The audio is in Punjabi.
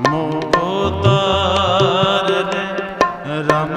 ਮੋਹ ਤਾਰ ਲੈ ਰਮ